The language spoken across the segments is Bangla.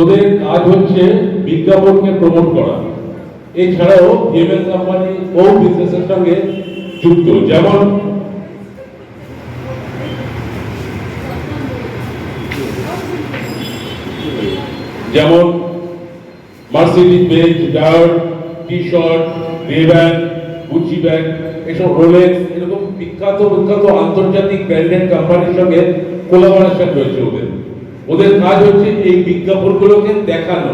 ওদের কাজ হচ্ছে বিজ্ঞাপনকে প্রমোট করা। এছাড়াও ভিএমএল কোম্পানি ও বিজনেসের সঙ্গে যুক্ত। যেমন যেমন মার্সিডিজ বেঞ্চ ডার্ট টি শার্ট রে ব্যাগ গুচি ব্যাগ এসব রোলেক্স এরকম বিখ্যাত বিখ্যাত আন্তর্জাতিক ব্র্যান্ডেড কোম্পানির সঙ্গে কোলাবোরেশন রয়েছে ওদের। ওদের কাজ হচ্ছে এই বিজ্ঞাপনগুলোকে দেখানো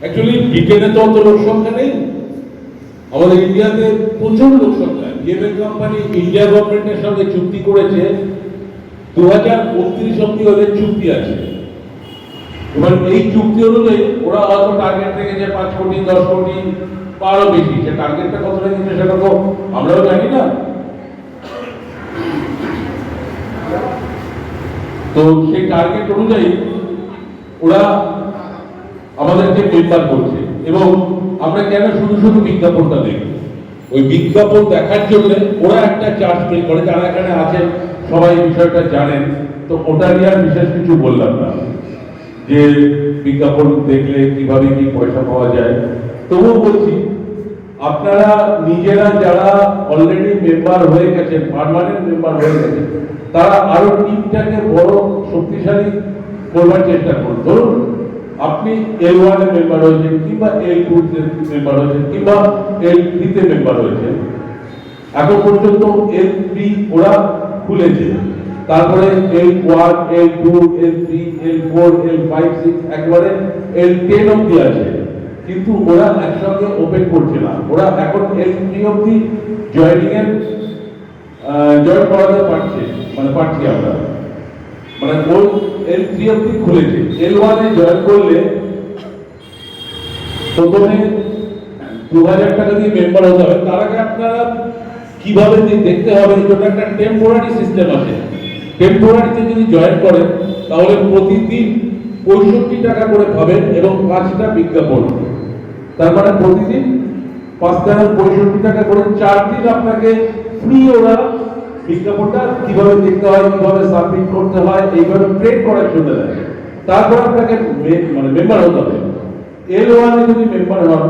অ্যাকচুয়ালি ব্রিটেনে তো অত লোক সংখ্যা নেই। আমাদের ইন্ডিয়াতে প্রচুর লোক সংখ্যা। বিএমএল কোম্পানি ইন্ডিয়া গভর্নমেন্টের সঙ্গে চুক্তি করেছে। দু হাজার বত্রিশ অব্দি ওদের চুক্তি আছে। এবার এই চুক্তি অনুযায়ী ওরা হয়তো টার্গেট রেখেছে পাঁচ কোটি, দশ কোটি, বা আরও বেশি, সে টার্গেটটা কত রেখেছে সেটা তো আমরাও জানি না। তো সেই টার্গেট অনুযায়ী ওরা আমাদেরকে মেম্বার করছে এবং আমরা কেন শুধু শুধু বিজ্ঞাপনটা দেখি ওই বিজ্ঞাপন দেখার জন্য ওরা একটা চার্জ পে করে। যারা এখানে আছেন সবাই বিষয়টা জানেন। তো ওটা নিয়ে আর বিশেষ কিছু বললাম না। যে বিজ্ঞাপন দেখলে কীভাবে কি পয়সা পাওয়া যায়। তবুও বলছি, আপনারা নিজেরা যারা অলরেডি মেম্বার হয়ে গেছেন পার্মানেন্ট মেম্বার হয়ে গেছেন তারা আরও টিমটাকে বড় শক্তিশালী করবার চেষ্টা করুন। ধরুন, আপনি এল ওয়ানে মেম্বার হয়েছেন কিংবা এল টু মেম্বার হয়েছেন কিংবা এল থ্রিতে মেম্বার হয়েছেন। এখন পর্যন্ত এল থ্রি ওরা খুলেছে। তারপরে L one L two L three L four L five six একবারে এল টেন অব্দি আছে। কিন্তু ওরা একসঙ্গে ওপেন করছে না। ওরা এখন এল থ্রি অব্দি জয়েনিং এর জয়েন করাতে পারছে মানে পারছি আমরা। মানে ওই এল থ্রি অব্দি খুলেছে। এল ওয়ানে জয়েন করলে প্রথমে দু হাজার টাকা দিয়ে মেম্বার হতে হবে। তার আগে আপনারা কীভাবে দেখতে হবে, এই একটা টেম্পোরারি সিস্টেম আছে। টেম্পোরারিতে যদি জয়েন করেন, তাহলে প্রতিদিন পঁয়ষট্টি টাকা করে পাবেন এবং পাঁচটা বিজ্ঞাপন। তার মানে প্রতিদিন পাঁচ টাকা পঁয়ষট্টি টাকা করে চার দিন আপনাকে ফ্রি ওরা বিজ্ঞাপনটা কীভাবে দেখতে হয়, কীভাবে সাবমিট করতে হয়, এইভাবে ট্রেন করার জন্য তারপর আপনাকে মানে মেম্বার হতে হবে। এল ওয়ানে যদি মেম্বার হন,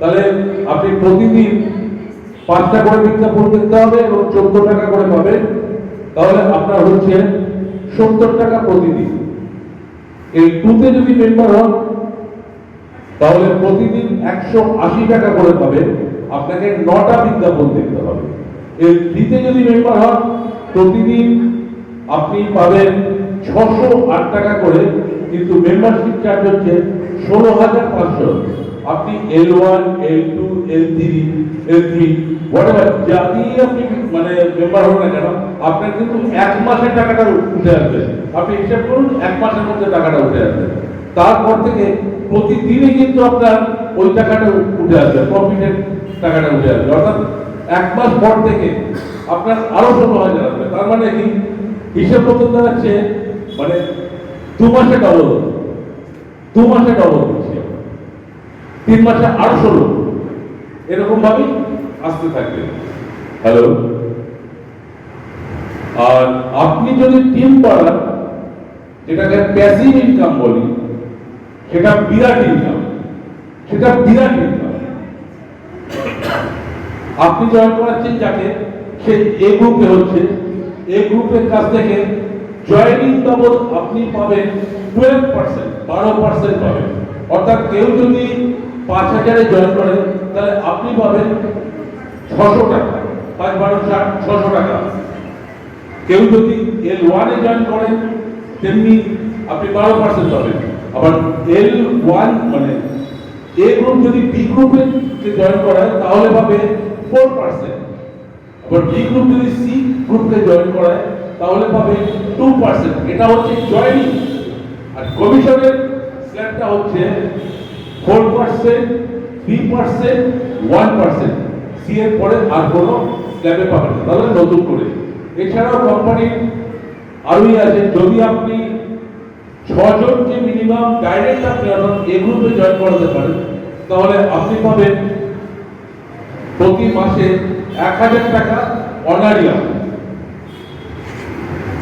তাহলে আপনি প্রতিদিন পাঁচটা করে বিজ্ঞাপন দেখতে হবে এবং চোদ্দ টাকা করে পাবেন। তাহলে আপনার হচ্ছে সত্তর টাকা প্রতিদিন। এই টুতে যদি মেম্বার হন, তাহলে প্রতিদিন একশো আশি টাকা করে পাবেন। আপনাকে নটা বিজ্ঞাপন দেখতে হবে। এর থ্রিতে যদি মেম্বার হন প্রতিদিন আপনি পাবেন ছশো আট টাকা করে, কিন্তু মেম্বারশিপ চার্জ হচ্ছে ষোলো হাজার পাঁচশো। আপনি L one L two L three L three whatever আপনি মানে মেম্বার হন না কেন, আপনার কিন্তু এক মাসের টাকাটা উঠে আসবে। আপনি হিসাব করুন, এক মাসের মধ্যে টাকাটা উঠে আসবে। তারপর থেকে প্রতিদিনই কিন্তু আপনার ওই টাকাটা উঠে আসবে প্রফিটের টাকাটা উঠে আসবে। অর্থাৎ এক মাস পর থেকে আপনার আরও ষোলো হাজার আসবে। তার মানে কি? হিসেব করতে দাঁড়াচ্ছে মানে দু মাসে ডবল দু মাসে ডবল তিন মাসে আরও ষোলো এরকম ভাবেই আসতে থাকবে। হ্যালো আর আপনি যদি টিম করান যেটাকে প্যাসিভ ইনকাম বলি, সেটা বিরাট ইনকাম সেটা বিরাট ইনকাম আপনি জয়েন করাচ্ছেন যাকে? সে এ গ্রুপে হচ্ছে। এ গ্রুপের কাছ থেকে জয়েনিং বাবদ আপনি পাবেন টুয়েলভ পার্সেন্ট বারো পার্সেন্ট পাবেন। অর্থাৎ কেউ যদি পাঁচ হাজারে জয়েন করে, তাহলে আপনি পাবেন ছশো টাকা। পাঁচ, বারো ষাট ছশো টাকা। কেউ যদি এল ওয়ানে জয়েন করেন তেমনি আপনি বারো পার্সেন্ট পাবেন। আবার এল ওয়ান মানে এ গ্রুপ যদি বি গ্রুপে জয়েন করায় তাহলে পাবে ফোর পার্সেন্ট আবার বি গ্রুপ যদি সি গ্রুপে জয়েন করায়, তাহলে পাবে টু পার্সেন্ট এটা হচ্ছে জয়েনিং আর কমিশনের স্ল্যাবটা হচ্ছে four percent three percent one percent C এর পরে আর কোনো স্ল্যাবে পাবেন না। তাহলে নতুন করে। এছাড়াও কোম্পানির আরোই আছে, যদি আপনি ছজনকে মিনিমাম ডাইরেক্ট আপনি এ গ্রুপে জয়েন করাতে পারেন, তাহলে আপনি পাবেন প্রতি মাসে এক হাজার টাকা অনারিয়াম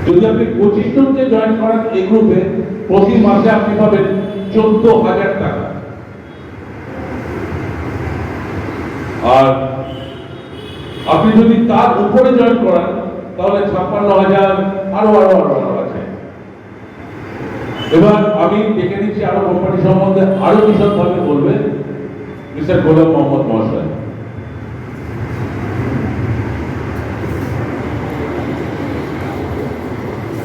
যদি আপনি পঁচিশ জনকে জয়েন করেন এই গ্রুপে প্রতি মাসে আপনি পাবেন চোদ্দ হাজার টাকা। আর আপনি যদি তার উপরে জয়েন করান, তাহলে ছাপ্পান্ন হাজার আরও আরও আরও আরও আছে। এবার আমি ডেকে নিচ্ছি আরও কোম্পানি সম্বন্ধে আরও বিশদভাবে বলবেন। মিস্টার গোলাম মোহাম্মদ মহাশয় আমাদের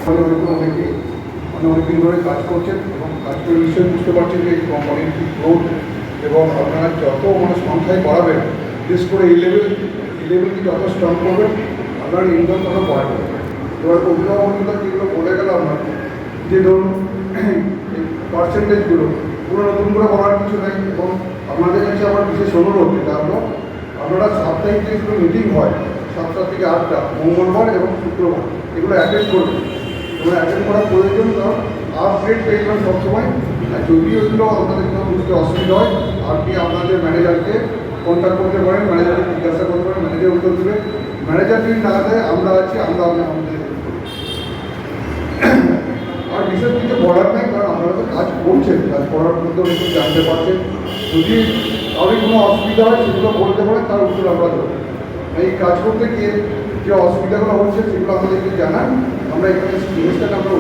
অনেকে অনেকদিন ধরে কাজ করছেন এবং কাজ করে নিশ্চয়ই বুঝতে পারছেন যে কোম্পানির কি গ্রোথ এবং আপনারা যত মানে সংখ্যায় বাড়াবেন, বিশেষ করে এই লেভেল এই লেভেলকে যত স্ট্রং করবেন, আপনার ইনকাম তত বাড়বে। এবার অভিভাবকতা যেগুলো বলে গেলাম না যে ধরুন পার্সেন্টেজগুলো পুরো নতুন করে বলার কিছু নেই এবং আপনাদের কাছে আমার বিশেষ অনুরোধ, যেটা হলো, আপনারা সাপ্তাহিক যেগুলো মিটিং হয়, সাতটা থেকে আটটা, মঙ্গলবার এবং শুক্রবার, এগুলো অ্যাটেন্ড করবেন। এগুলো অ্যাটেন্ড করা প্রয়োজন কারণ পেয়ে যাবেন সবসময়। আর যদি ওইগুলো আপনাদের কোনো বুঝতে অসুবিধা হয়, আপনি আপনাদের ম্যানেজারকে কন্ট্যাক্ট করতে পারেন ম্যানেজারকে জিজ্ঞাসা করতে পারেন ম্যানেজার উত্তর দেবে। ম্যানেজার যদি না দেয়, আমরা আছি, আমরা আপনি আমাদের help করব। আর বিশেষ কিছু বলার নেই, কারণ আপনারা তো কাজ করছেন, কাজ করার মধ্যে অনেক জানতে পারছেন। যদি কারোর কোনো অসুবিধা হয়, সেগুলো বলতে পারেন, তার উত্তর আমরা দেবো। এই কাজ করতে গিয়ে যে অসুবিধাগুলো হচ্ছে সেগুলো আমাদেরকে জানান। আমরা এখানে জিনিসটাকে আমরা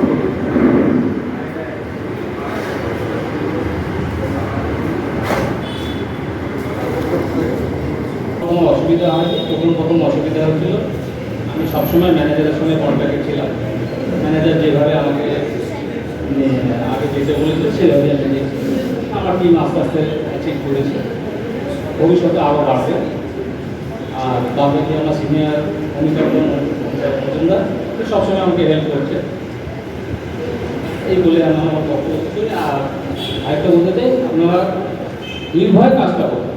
কোনো অসুবিধা হয়নি প্রথম প্রথম অসুবিধা হচ্ছিল আমি সবসময় ম্যানেজারের সঙ্গে কন্ট্যাক্টে ছিলাম। ম্যানেজার যেভাবে আমাকে মানে, আগে যেতে বলেছে সেভাবে আমি আমার টিম আস্তে আস্তে ঠিক করেছে। ভবিষ্যতে আরও বাড়বে। আর তারপরে কি আমার সিনিয়র অমিতাভ মজুমদার সবসময় আমাকে হেল্প করছে। এই বলে আমি আমার বক্তব্য করি। আর আরেকটা বলতে চাই, আপনারা নির্ভয় কাজটা করুন।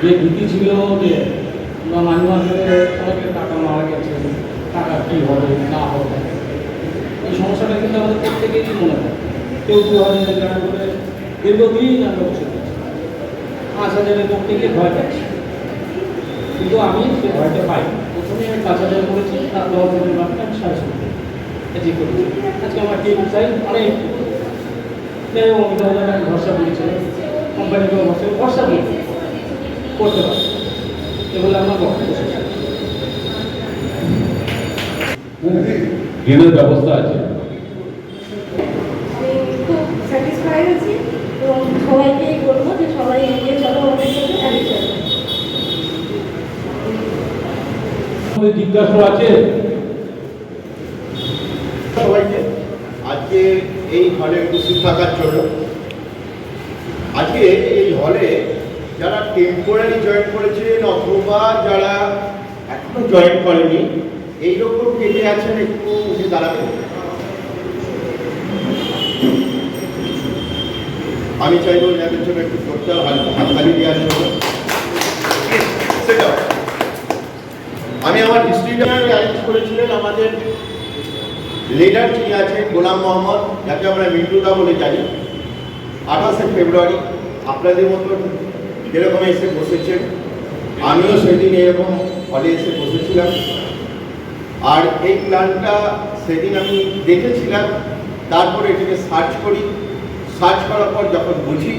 যে ভীতি ছিল যে মাঝে মাঝে অনেকের টাকা মারা গেছে, টাকা কী হবে, না হবে, এই সমস্যাটা কিন্তু আমাদের প্রত্যেকেরই মনে হয়। কেউ দু হাজার টাকা করে দীর্ঘদিন আমরা বসে পাঁচ হাজারের করতে ভয় পাচ্ছি। কিন্তু আমি সে পাই প্রথমে আমি পাঁচ হাজার করেছি তার দশ হাজার বাকি আমি সাড়ে সত্তর করেছি আজকে আমার টিম সাইজ অনেক যাই হোক আমি ভরসা করেছি কোম্পানিকেও ভরসা ভরসা করেছি করতে পারে এগুলো আমার বক্তব্য। ঋণের ব্যবস্থা আছে আমি খুব স্যাটিসফাইড আছি এবং সবাইকে বলব যে সবাই এগিয়ে চলো আমাদের সাথে চালিয়ে চলো আমাদের জিজ্ঞাসা আছে। সবাইকে আজকে এই হলে উপস্থিত থাকার জন্য আজকে এই হলে যারা টেম্পোরারি জয়েন করেছেন অথবা যারা এখনও জয়েন করেনি এইরকম কে কে আছেন একটু উঠে দাঁড়াবেন। আমি চাইব যাদের জন্য একটু প্রচার হাততালি দেওয়ার জন্য। Sit down. আমি আমার হিস্ট্রিটা অ্যারেঞ্জ করেছিলেন আমাদের লিডার যিনি আছেন গোলাম মোহাম্মদ, যাকে আমরা মিন্টুদা বলে জানি। আঠাশে ফেব্রুয়ারি আপনাদের মতো এরকম এসে বসেছেন, আমিও সেদিন এরকম হলে এসে বসেছিলাম। আর এই প্ল্যানটা সেদিন আমি দেখেছিলাম, তারপরে এটাকে সার্চ করি। সার্চ করার পর যখন বুঝি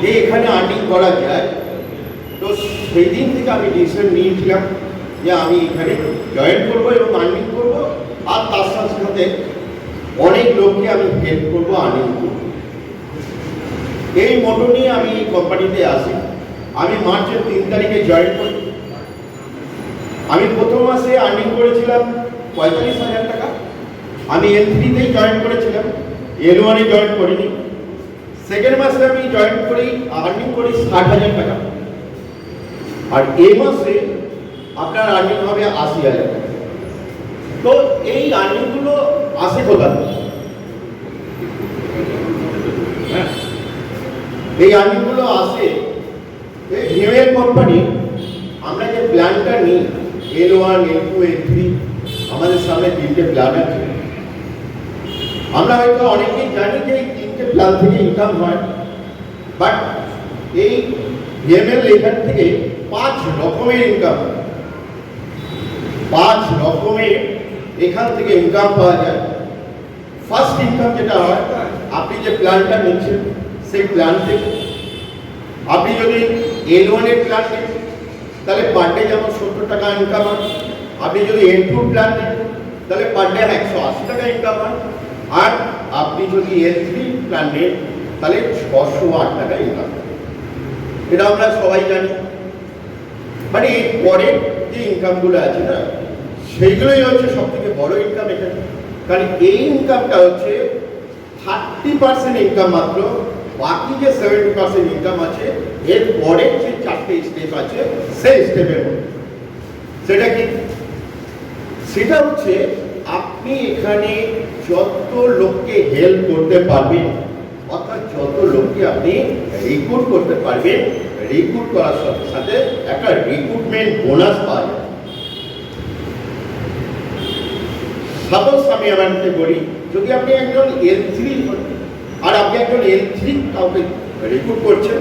যে এখানে আর্নিং করা যায়, তো সেই দিন থেকে আমি ডিসিশন নিয়েছিলাম। যে আমি এখানে জয়েন করব এবং আর্নিং করব। আর তার সাথে সাথে অনেক লোককে আমি হেল্প করব আর্নিং করব। এই মোটো নিয়ে আমি এই কোম্পানিতে আসি আমি মার্চের তিন তারিখে জয়েন করি। আমি প্রথম মাসে আর্নিং করেছিলাম পঁয়তাল্লিশ হাজার টাকা। আমি এল থ্রিতেই জয়েন করেছিলাম। এল ওয়ানে জয়েন করিনি। সেকেন্ড মাসে আমি জয়েন করি আর্নিং করি ষাট হাজার টাকা। আর এই মাসে আপনার আর্নিং হবে আশি হাজার তো এই আর্নিংগুলো আসে কোথা? হ্যাঁ। এই আর্নিংগুলো আসে এই ভিএমএল কোম্পানি আমরা যে প্ল্যানটা নিই L one L two L three আমাদের সামনে তিনটে প্ল্যান আছে। আমরা হয়তো অনেকেই জানি যে এই তিনটে প্ল্যান থেকে ইনকাম হয় বাট এই ভিএমএল এখান থেকে পাঁচ রকমের ইনকাম পাঁচ রকমের এখান থেকে ইনকাম পাওয়া যায়। ফার্স্ট ইনকাম যেটা হয়, আপনি যে প্ল্যানটা নিচ্ছেন, সেই প্ল্যান থেকে আপনি যদি এল ওয়ানের প্ল্যান নেন, তাহলে পার ডে যেমন সত্তর টাকা ইনকাম হয়, আপনি যদি এল টু প্ল্যান নেন, তাহলে পার ডে একশো আশি টাকা ইনকাম হয়। আর আপনি যদি এল থ্রি প্ল্যান নেন, তাহলে ছশো আট টাকা ইনকাম হয়। এটা আমরা সবাই জানি। মানে এর পরের যে ইনকামগুলো আছে না, সেইগুলোই হচ্ছে সব থেকে বড় ইনকাম এখানে। কারণ এই ইনকামটা হচ্ছে থার্টি পার্সেন্ট ইনকাম মাত্র, বাকি যে সেভেন্টি পার্সেন্ট ইনকাম আছে, এর পরের যে চারটে স্টেপ আছে, সেই স্টেপের মধ্যে। সেটা কি? সেটা হচ্ছে আপনি এখানে যত লোককে হেল্প করতে পারবেন, অর্থাৎ যত লোককে আপনি রিক্রুট করতে পারবেন রিক্রুট করার সাথে সাথে একটা রিক্রুটমেন্ট বোনাস পাওয়া যায়। সাপোজ আমি আমাকে বলি, যদি আপনি একজন এল থ্রি আর আপনি একজন এল থ্রি কাউকে রিক্রুট করছেন,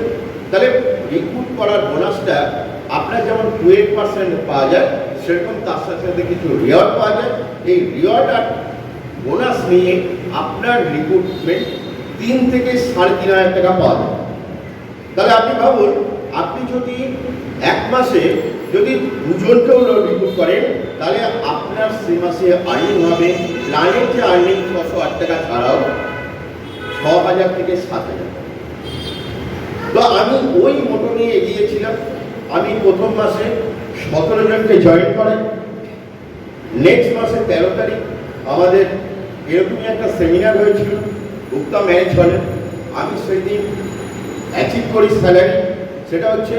তাহলে রিক্রুট করার বোনাসটা আপনার যেমন টুয়েলভ পার্সেন্ট পাওয়া যায়, সেরকম তার সাথে সাথে কিছু রিওয়ার্ড পাওয়া যায়। এই রিওয়ার্ড আর বোনাস নিয়ে আপনার রিক্রুটমেন্ট তিন থেকে সাড়ে তিন হাজার টাকা পাওয়া যায়। তাহলে আপনি ভাবুন আপনি যদি এক মাসে যদি দুজনকেও রিক্রুট করেন, তাহলে আপনার সে মাসে আর্নিং হবে। লাইনের যে আর্নিং ছশো আট টাকা ছাড়াও ছ হাজার থেকে সাত হাজার। তো আমি ওই মোটো নিয়ে এগিয়েছিলাম। আমি প্রথম মাসে সতেরো জনকে জয়েন করাই নেক্সট মাসে তেরো তারিখ আমাদের এরকমই একটা সেমিনার হয়েছিল। গুপ্তা ম্যারেজ হলে। আমি সেই দিন অ্যাচিভ করি স্যালারি সেটা হচ্ছে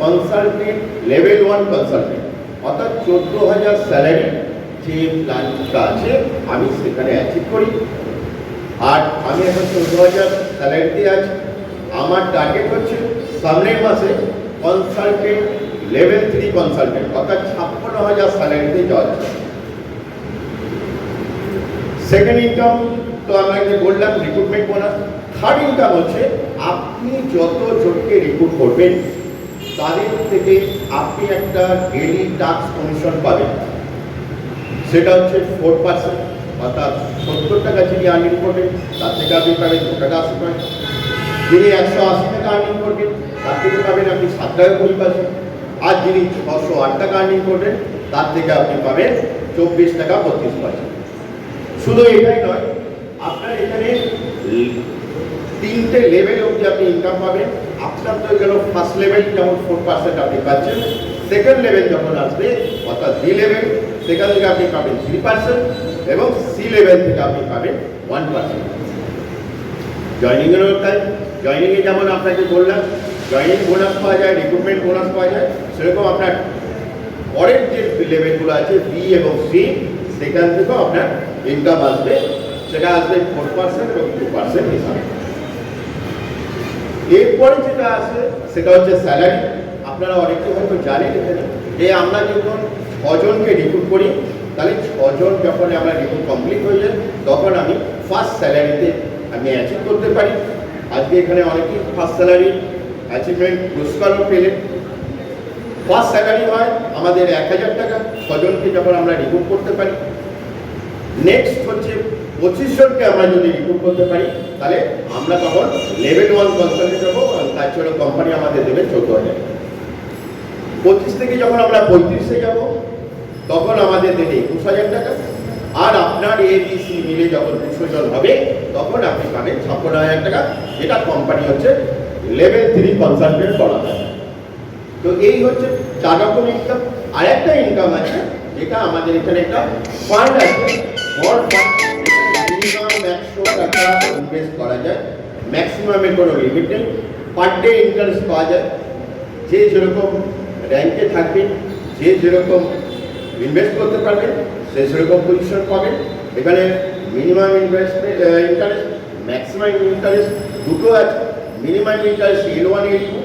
কনসালটেন্ট লেভেল ওয়ান কনসালটেন্ট অর্থাৎ চোদ্দ হাজার স্যালারি যে প্ল্যানটা আছে, আমি সেখানে অ্যাচিভ করি। আর আমি এখন চোদ্দ হাজার স্যালারিতে আছি। আমার টার্গেট হচ্ছে সামনের মাসে কনসালটেন্ট লেভেল থ্রি কনসালটেন্ট অর্থাৎ ছাপ্পান্ন হাজার স্যালারিতে যাওয়া সেকেন্ড ইনকাম তো আপনাকে বললাম রিক্রুটমেন্ট বোনাস থার্ড ইনকাম হচ্ছে আপনি যত জনকে রিক্রুট করবেন, তাদের থেকে আপনি একটা ডেলি টাস্ক কমিশন পাবেন। সেটা হচ্ছে ফোর পার্সেন্ট অর্থাৎ সত্তর টাকা যিনি আর্নিং করবেন, তার থেকে আপনি পাবেন দু টাকা আশি পয়েন্ট যিনি একশো আশি টাকা আর্নিং করবেন, তার থেকে পাবেন আপনি সাত টাকা কুড়ি পার্সেন্ট আর যিনি ছশো আট টাকা আর্নিং করবেন, তার থেকে আপনি পাবেন চব্বিশ টাকা বত্রিশ পার্সেন্ট শুধু এটাই নয়, আপনার এখানে তিনটে লেভেল অবধি আপনি ইনকাম পাবেন। আপনার তো গেল ফার্স্ট লেভেল যেমন ফোর পার্সেন্ট আপনি পাচ্ছেন। সেকেন্ড লেভেল যখন আসবে, অর্থাৎ বি লেভেল সেখান থেকে আপনি পাবেন থ্রি পার্সেন্ট এবং সি লেভেল থেকে আপনি পাবেন ওয়ান পার্সেন্ট জয়নিংয়েরও তাই জয়নিংয়ে যেমন আপনাকে বললাম জয়নিং বোনাস পাওয়া যায় রিক্রুটমেন্ট বোনাস পাওয়া যায়, সেরকম আপনার পরের যে লেভেলগুলো আছে বি এবং সি সেখান থেকেও আপনার ইনকাম আসবে। সেটা আসবে ফোর পার্সেন্ট এবং টু পার্সেন্ট হিসাবে। এরপরে যেটা আছে, সেটা হচ্ছে স্যালারি আপনারা অনেকে হয়তো জানেন, যে আমরা যখন ছজনকে রিক্রুট করি, তাহলে ছজন যখন আমরা রিক্রুট কমপ্লিট হয়ে যায় তখন আমি ফার্স্ট স্যালারিতে আমি অ্যাচিভ করতে পারি। আজকে এখানে অনেকেই ফার্স্ট স্যালারি অ্যাচিভমেন্ট পুরস্কারও পেলেন। ফার্স্ট স্যালারি হয় আমাদের এক হাজার টাকা, ছজনকে যখন আমরা রিক্রুট করতে পারি। নেক্সট হচ্ছে পঁচিশ জনকে আমরা যদি রিক্রুট করতে পারি, তাহলে আমরা তখন লেভেল ওয়ান কনসালটেন্ট হব তার জন্য কোম্পানি আমাদের দেবে চোদ্দ হাজার পঁচিশ থেকে যখন আমরা পঁয়ত্রিশে যাব, তখন আমাদের দেবে একুশ হাজার টাকা। আর আপনার এ বি সি মিলে যখন দুশো জন হবে, তখন আপনি পাবেন ছাপ্পান্ন হাজার টাকা, যেটা কোম্পানি হচ্ছে লেভেল থ্রি কনসালটেন্ট করা যায় তো এই হচ্ছে চার রকম ইনকাম আর একটা ইনকাম আছে, যেটা আমাদের এখানে একটা ফান্ড আছে ফান্ড টাকা ইনভেস্ট করা যায়। ম্যাক্সিমামের কোনো লিমিট নেই পার ডে ইন্টারেস্ট পাওয়া যায়। যে যেরকম র্যাঙ্কে থাকবেন যে যেরকম ইনভেস্ট করতে পারবেন সে সেরকম পজিশন পাবেন এখানে minimum investment interest maximum interest দুটো আছে। Minimum interest L one L two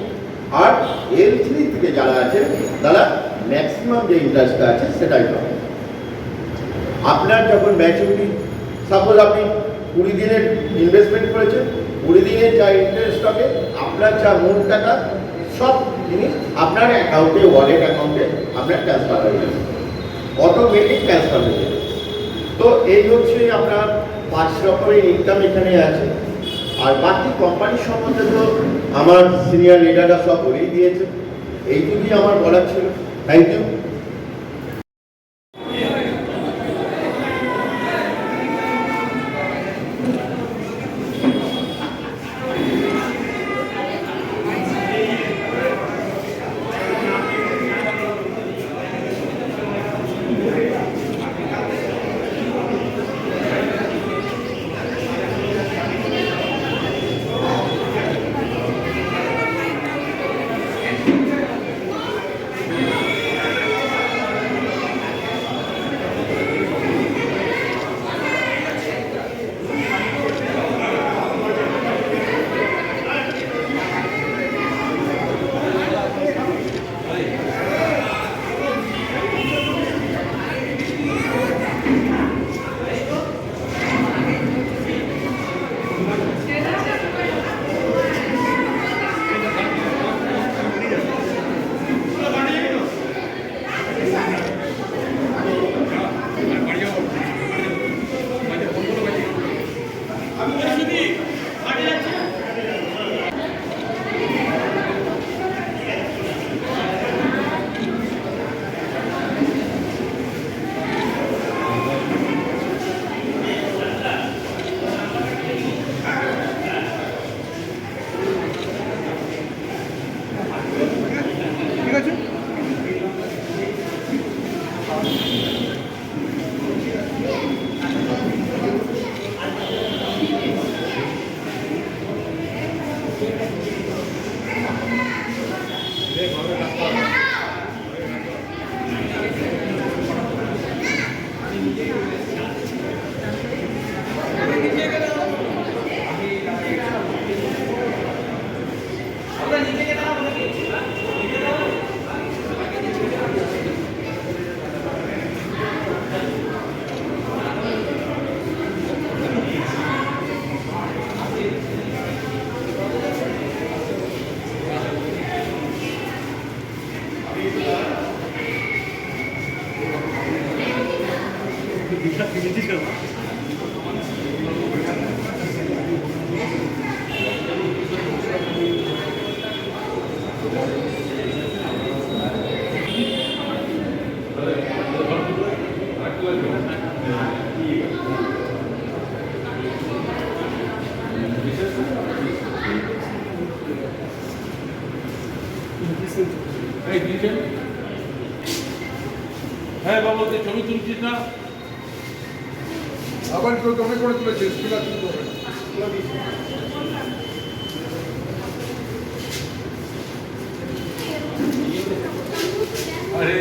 আর এল থ্রি থেকে যারা আছেন তারা ম্যাক্সিমাম যে ইন্টারেস্টটা আছে, সেটাই পাবেন আপনার যখন ম্যাচুরিটি সাপোজ আপনি কুড়ি দিনের ইনভেস্টমেন্ট করেছেন কুড়ি দিনের যা ইন্টারেস্ট হবে, আপনার যা মূল টাকা, সব জিনিস আপনার অ্যাকাউন্টে ওয়ালেট অ্যাকাউন্টে আপনার ট্রান্সফার হয়ে যাবে। অটোমেটিক ট্রান্সফার হয়ে যাবে। তো এই হচ্ছে আপনার পাঁচ রকমের ইনকাম এখানে আছে। আর বাকি কোম্পানির সম্বন্ধে তো আমার সিনিয়র লিডাররা সব বলেই দিয়েছে। এইটুকুই আমার বলার ছিল। থ্যাংক ইউ এই দিয়েছেন? হ্যাঁ বাবা তুই ছবি তুলছিস না? আবার কেউ তোমরা করে তুলেছে স্কুল আর শুরু হবে আরে